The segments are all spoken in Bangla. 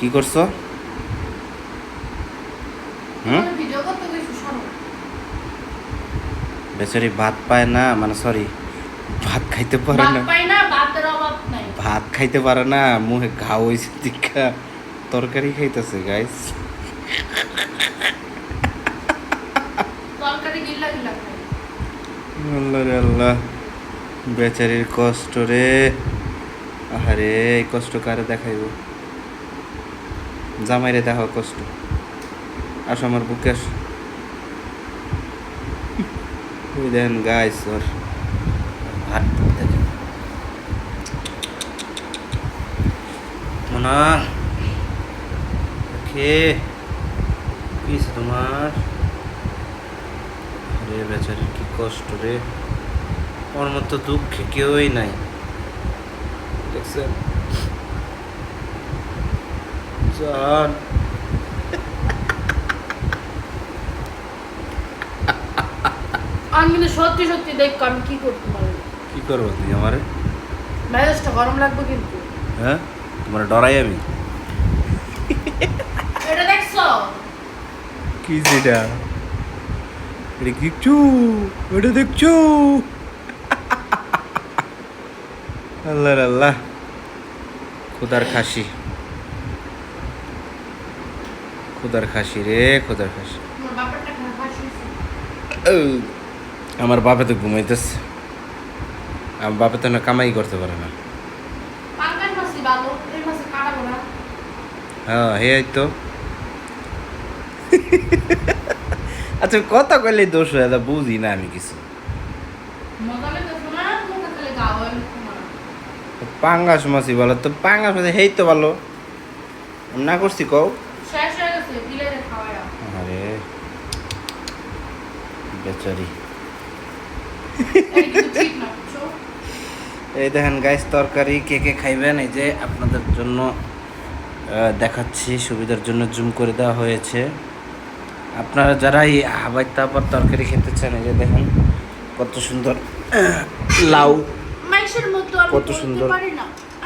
কি করছ? হুম? বেচারি ভাত পায় না মানে সরি ভাত খাইতে পারে ভাত না। ভাত খাইতে পারে না মুখে ঘাও হয়েছে দীক্ষা তরকারি খাইতেছে গাইস আল্লাহ রে আল্লাহ বেচারির কষ্ট রে। আহারে এই কষ্ট কারে দেখাইব? জামাইরে দেখো কষ্ট। আসো আমার বুকে আসো। ওই গাইস ওর মোনা কে কিস তোমার? রে বেচারির কি কষ্ট রে। ওর মতো দুঃখে কেউই নাই। দেখছেন? জান আমি কিন্তু সত্যি সত্যি দেখ আমি কি করতে পারি কি করব তুই আমারে? মেজাজটা গরম লাগবে কিন্তু। হ্যাঁ? তোমার ডরাই আমি? এটা দেখছ? কি যেটা এটা? দেখছ এটা দেখছ? আল্লাহ আল্লাহ খুদার খাসি। খুদার খাসি রে খুদার খাসি। আমার বাপে তো ঘুমাইতেছে। আমার বাপে তো না কামাই করতে পারে না। হ্যাঁ হে এই তো। আচ্ছা কথা কইলে দোষ হয়ে যা বুঝি না আমি কিছু। পাঙ্গাস মাছি বলো তো পাঙ্গাস মাছি হেই তো ভালো। না করছি কও। আরে বেচারি এই দেখেন গাইস তরকারি কে কে খাইবেন? এই যে আপনাদের জন্য দেখাচ্ছি সুবিধার জন্য জুম করে দেওয়া হয়েছে। আপনারা যারা এই হাবাই তারপর তরকারি খেতে চান এই যে দেখেন কত সুন্দর লাউ। কত সুন্দর।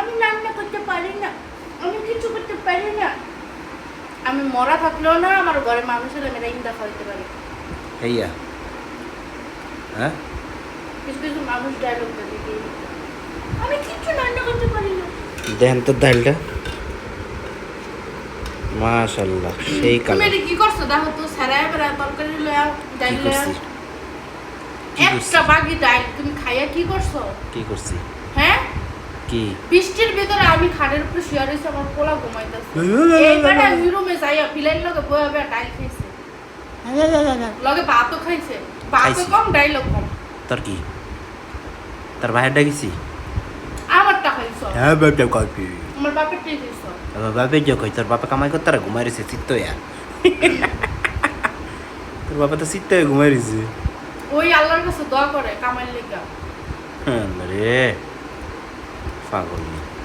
আমি রান্না করতে পারি না। আমি কিছু করতে পারি না। আমি মরা থাকলেও না আমার ঘরে মানুষের আমি রাইন্দা খাইতে পারি। হেইয়া। হ্যাঁ? কিছু কিছু মানুষ ডায়লগ দেখি আমি রান্না করতে পারি না। দেখেন তো ডালটা। মাশাল্লাহ সেই তুমি কালার। কি করছ? দেখো তো সারায় বেড়া তরকারি লয়া কি ডাইল লয়া। একটা বাকি ডাইল তুমি খাইয়া কি করছ? কি করছি? কি? বৃষ্টির ভিতরে আমি খাটের উপরে শুয়ে রয়েছি আমার পোলা ঘুমাইতেছে। এইবারে আমি রুমে যাইয়া লগে বয়ে বয়ে ডাইল খাইছে। লগে ভাতও খাইছে। ভাতও কম ডাইলও কম। তোর কি? তোর ভাইয়ের ডাকিছি আমারটা খাইছ হ্যাঁ কপি আমার বাপের টাই খাইছ যে কই? তোর বাবা কামাই করতে আর ঘুমাই রয়েছে চিত্ত ইয়া তোর বাবা তো চিত্ত হয়ে ঘুমাই রয়েছে। ওই আল্লাহর কাছে দোয়া করে কামাইর লেগা। রে। 방법 입.